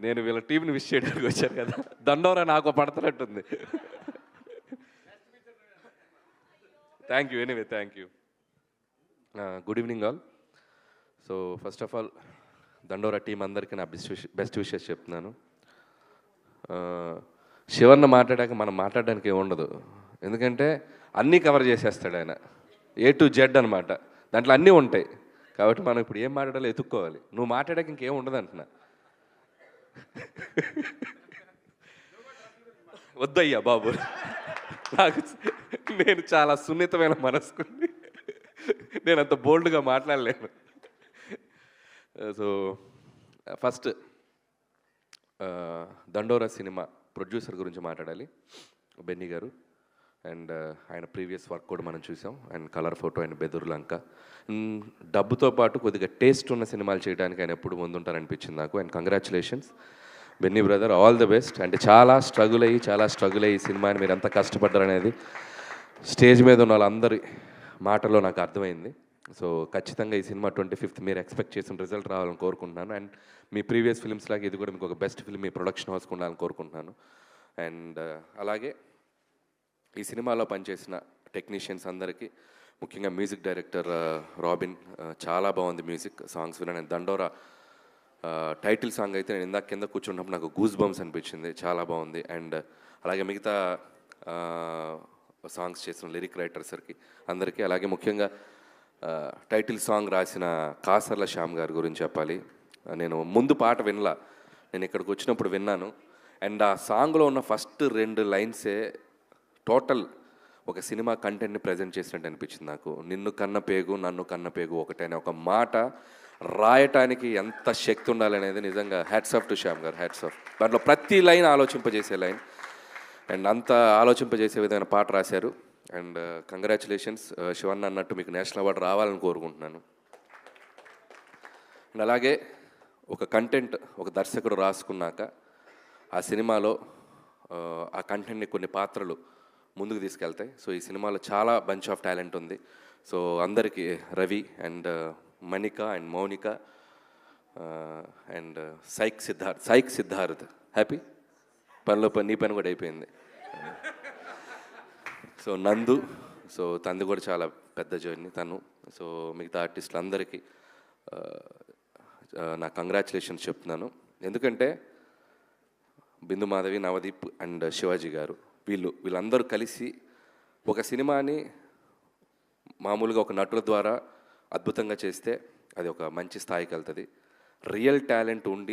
నేను వీళ్ళ టీంని విష్ చేయడానికి వచ్చాను కదా. దండోరా నాకు పడతలట్టుంది. Thank you anyway thank you good evening all so first of all Dandora team అందరికీ నా బెస్ట్ విష్ బెస్ట్ విషెస్ చెప్తున్నాను. Uh, శివన్న మాట్లాడాక మనం మాట్లాడడానికి ఏమి ఉండదు ఎందుకంటే అన్నీ కవర్ చేసేస్తాడు ఆయన. ఏ టు జెడ్ అనమాట దాంట్లో అన్నీ ఉంటాయి. కాబట్టి మనం ఇప్పుడు ఏం మాట్లాడాలో ఎత్తుక్కోవాలి. నువ్వు మాట్లాడాక ఇంకేం ఉండదు అంటున్నా. వద్దయ్యా బాబు. నాకు నేను చాలా సున్నితమైన మనసుకుంది నేను అంత బోల్డ్గా మాట్లాడలేను. So first Dandora cinema producer గురించి మాట్లాడాలి. బెన్నీ గారు. అండ్ uh, ఆయన ప్రీవియస్ వర్క్ కూడా మనం చూసాం. అండ్ కలర్ ఫోటో అండ్ బెదురు లంక. డబ్బుతో పాటు కొద్దిగా టేస్ట్ ఉన్న సినిమాలు చేయడానికి ఆయన ఎప్పుడు ముందుంటారనిపించింది నాకు. And congratulations Benny brother all the best. అంటే చాలా స్ట్రగుల్ అయ్యి చాలా స్ట్రగుల్ అయ్యి ఈ సినిమాని మీరు ఎంత కష్టపడ్డారనేది స్టేజ్ మీద ఉన్న వాళ్ళందరి మాటలో నాకు అర్థమైంది. సో ఖచ్చితంగా ఈ సినిమా ట్వంటీ ఫిఫ్త్ మీరు ఎక్స్పెక్ట్ చేసిన రిజల్ట్ రావాలని కోరుకుంటున్నాను. అండ్ మీ ప్రీవియస్ ఫిల్మ్స్ లాగా ఇది కూడా మీకు ఒక బెస్ట్ ఫిల్మ్ మీ ప్రొడక్షన్ హౌస్కి ఉండాలని కోరుకుంటున్నాను. అండ్ uh, అలాగే ఈ సినిమాలో పనిచేసిన టెక్నీషియన్స్ అందరికీ ముఖ్యంగా మ్యూజిక్ డైరెక్టర్ రాబిన్ చాలా బాగుంది మ్యూజిక్ సాంగ్స్ విన్నాను దండోరా టైటిల్ సాంగ్ అయితే నేను ఇందాక కింద కూర్చున్నప్పుడు నాకు గూస్ బంప్స్ అనిపించింది. చాలా బాగుంది. అండ్ అలాగే మిగతా సాంగ్స్ చేసిన లిరిక్ రైటర్స్కి అందరికీ అలాగే ముఖ్యంగా టైటిల్ సాంగ్ రాసిన కాసర్ల శ్యామ్ గారి గురించి చెప్పాలి. నేను ముందు పాట వినలా. నేను ఇక్కడికి వచ్చినప్పుడు విన్నాను. అండ్ ఆ సాంగ్లో ఉన్న ఫస్ట్ రెండు లైన్సే టోటల్ ఒక సినిమా కంటెంట్ని ప్రజెంట్ చేసినట్టు అనిపించింది నాకు. నిన్ను కన్న పేగు నన్ను కన్న పేగు ఒకటనే ఒక మాట రాయటానికి ఎంత శక్తి ఉండాలనేది నిజంగా హ్యాట్స్ ఆఫ్ టు శ్యామ్ గారు హ్యాట్స్ ఆఫ్ దాంట్లో ప్రతి లైన్ ఆలోచింపజేసే లైన్. అండ్ అంత ఆలోచింపజేసే విధమైన పాట రాశారు. And uh, congratulations uh, Shivanna అన్నట్టు మీకు నేషనల్ అవార్డు రావాలని కోరుకుంటున్నాను. అండ్ అలాగే ఒక కంటెంట్ ఒక దర్శకుడు రాసుకున్నాక ఆ సినిమాలో uh, ఆ కంటెంట్ని కొన్ని పాత్రలు ముందుకు తీసుకెళ్తాయి సో ఈ సినిమాలో చాలా బంచ్ ఆఫ్ టాలెంట్ ఉంది. సో అందరికీ Ravi and uh, Manika and Mounika uh, and uh, psych Siddharth psych Siddharth. Happy పనిలో పని నీ పని కూడా అయిపోయింది. సో నందు సో తంది కూడా చాలా పెద్ద జర్నీ తను. సో మిగతా ఆర్టిస్టులు అందరికీ నా కంగ్రాచులేషన్స్ చెప్తున్నాను. ఎందుకంటే బిందు మాధవి నవదీప్ అండ్ శివాజీ గారు. వీళ్ళు వీళ్ళందరూ కలిసి ఒక సినిమాని మామూలుగా ఒక నటుల ద్వారా అద్భుతంగా చేస్తే అది ఒక మంచి స్థాయికి వెళ్తుంది రియల్ టాలెంట్ ఉండి